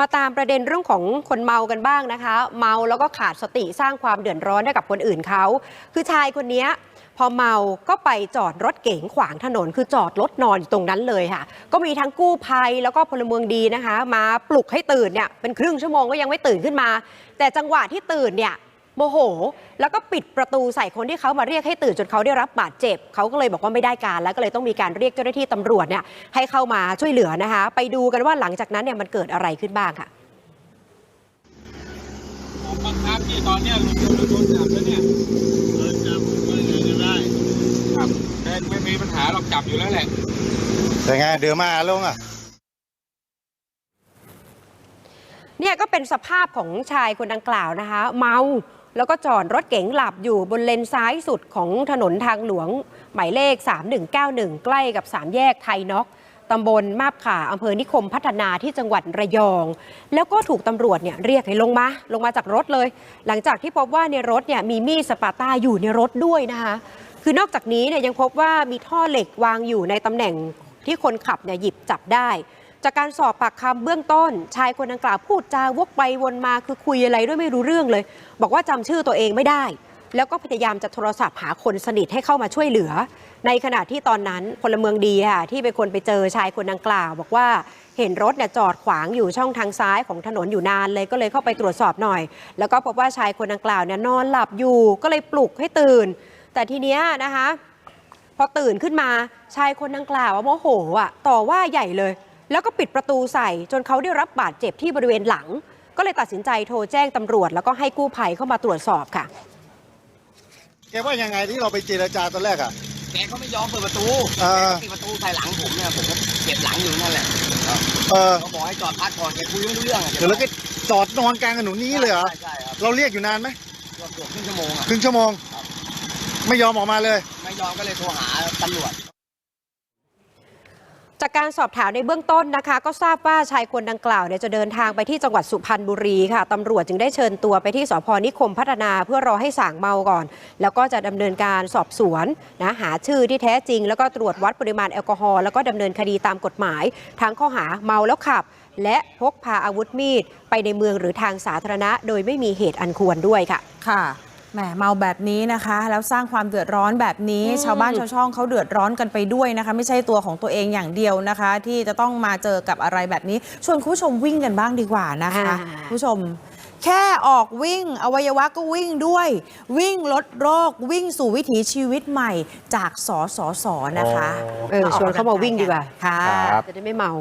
มาตามประเด็นเรื่องของคนเมากันบ้างนะคะ เมาแล้วก็ขาดสติสร้างความเดือดร้อนให้กับคนอื่นเขาคือชายคนนี้พอเมาก็ไปจอดรถเก๋งขวางถนน คือจอดรถนอนอยู่ตรงนั้นเลยค่ะ ก็มีทั้งกู้ภัยแล้วก็พลเมืองดีนะคะ มาปลุกให้ตื่นเนี่ยเป็นครึ่งชั่วโมงก็ยังไม่ตื่นขึ้นมา แต่จังหวะที่ตื่นเนี่ย โมโห แล้วก็ปิดประตูใส่คนที่เขามาเรียกให้ตื่นจนเขาได้รับบาดเจ็บ เขาก็เลยบอกว่าไม่ได้การ แล้วก็เลยต้องมีการเรียกเจ้าหน้าที่ตำรวจเนี่ยให้เข้ามาช่วยเหลือนะคะ ไปดูกันว่าหลังจากนั้นเนี่ยมันเกิดอะไรขึ้นบ้างค่ะผมบังคับที่ตอนเนี้ยลุงโดนโดนจับแล้วเนี่ยโดนจับก็ยังไงก็ได้ครับแต่ไม่มีปัญหาหรอกจับอยู่แล้วแหละ แต่ไงเดือมาลงอะ เนี่ยก็เป็นสภาพของชายคนดังกล่าวนะคะ เมา แล้วก็จอดรถเก๋งหลับอยู่บนเลนซ้ายสุดของถนนทางหลวง หมายเลข 3191 ใกล้กับ3แยกไทยน็อกตำบลมาบขาอำเภอนิคมพัฒนาที่จังหวัดระยอง แล้วก็ถูกตำรวจเนี่ยเรียกให้ลงมา ลงมาจากรถเลย หลังจากที่พบว่าในรถเนี่ยมีมีดสปาต้าอยู่ในรถด้วยนะคะ คือนอกจากนี้เนี่ยยังพบว่ามีท่อเหล็กวางอยู่ในตำแหน่งที่คนขับเนี่ยหยิบจับได้ จากการสอบปากคำเบื้องต้น ชายคนดังกล่าวพูดจาวกไปวนมาคือคุยอะไรด้วยไม่รู้เรื่องเลย บอกว่าจำชื่อตัวเองไม่ได้ แล้วก็พยายามจะโทรศัพท์หาคนสนิทให้เข้ามาช่วยเหลือ ในขณะที่ตอนนั้นพลเมืองดีค่ะที่เป็นคนไปเจอชายคนดังกล่าว บอกว่าเห็นรถเนี่ยจอดขวางอยู่ช่องทางซ้ายของถนนอยู่นานเลยก็เลยเข้าไปตรวจสอบหน่อย แล้วก็พบว่าชายคนดังกล่าวเนี่ยนอนหลับอยู่ ก็เลยปลุกให้ตื่น แต่ทีเนี้ยนะคะ พอตื่นขึ้นมาชายคนดังกล่าวโมโหอะต่อว่าใหญ่เลย แล้วก็ปิดประตูใส่จนเขาได้รับบาดเจ็บที่บริเวณหลัง ก็เลยตัดสินใจโทรแจ้งตำรวจ แล้วก็ให้กู้ภัยเข้ามาตรวจสอบค่ะ แกว่ายังไงที่เราไปเจรจาตอนแรกอะ แกก็ไม่ยอมเปิดประตูเออแกก็ปิดประตูใส่หลังผมเนี่ยผมก็เก็บหลังอยู่นั่นแหละเออเขาบอกให้จอดพักก่อนแกคุยไม่รู้เรื่องอะเดี๋ยวแล้วก็จอดนอนกลางถนนนี้เลยเหรอ ใช่ใช่ครับเราเรียกอยู่นานไหมเกือบเกือบครึ่งชั่วโมงอะครึ่งชั่วโมง ไม่ยอมออกมาเลย ไม่ยอมก็เลยโทรหาตำรวจ จากการสอบถามในเบื้องต้นนะคะ ก็ทราบว่าชายคนดังกล่าวเนี่ยจะเดินทางไปที่จังหวัดสุพรรณบุรีค่ะตำรวจจึงได้เชิญตัวไปที่สพนิคมพัฒนาเพื่อรอให้ส่างเมาก่อน แล้วก็จะดำเนินการสอบสวนนะหาชื่อที่แท้จริง แล้วก็ตรวจวัดปริมาณแอลกอฮอล์แล้วก็ดำเนินคดีตามกฎหมาย ทั้งข้อหาเมาแล้วขับ และพกพาอาวุธมีดไปในเมืองหรือทางสาธารณะ โดยไม่มีเหตุอันควรด้วยค่ะค่ะ แหมเมาแบบนี้นะคะ แล้วสร้างความเดือดร้อนแบบนี้ ชาวบ้านชาวช่องเขาเดือดร้อนกันไปด้วยนะคะ ไม่ใช่ตัวของตัวเองอย่างเดียวนะคะ ที่จะต้องมาเจอกับอะไรแบบนี้ ชวนคุณผู้ชมวิ่งกันบ้างดีกว่านะคะคุณผู้ชม แค่ออกวิ่งอวัยวะก็วิ่งด้วย วิ่งลดโรควิ่งสู่วิถีชีวิตใหม่จากสสสนะคะเออชวนเขามาวิ่งดีกว่าค่ะจะได้ไม่เมา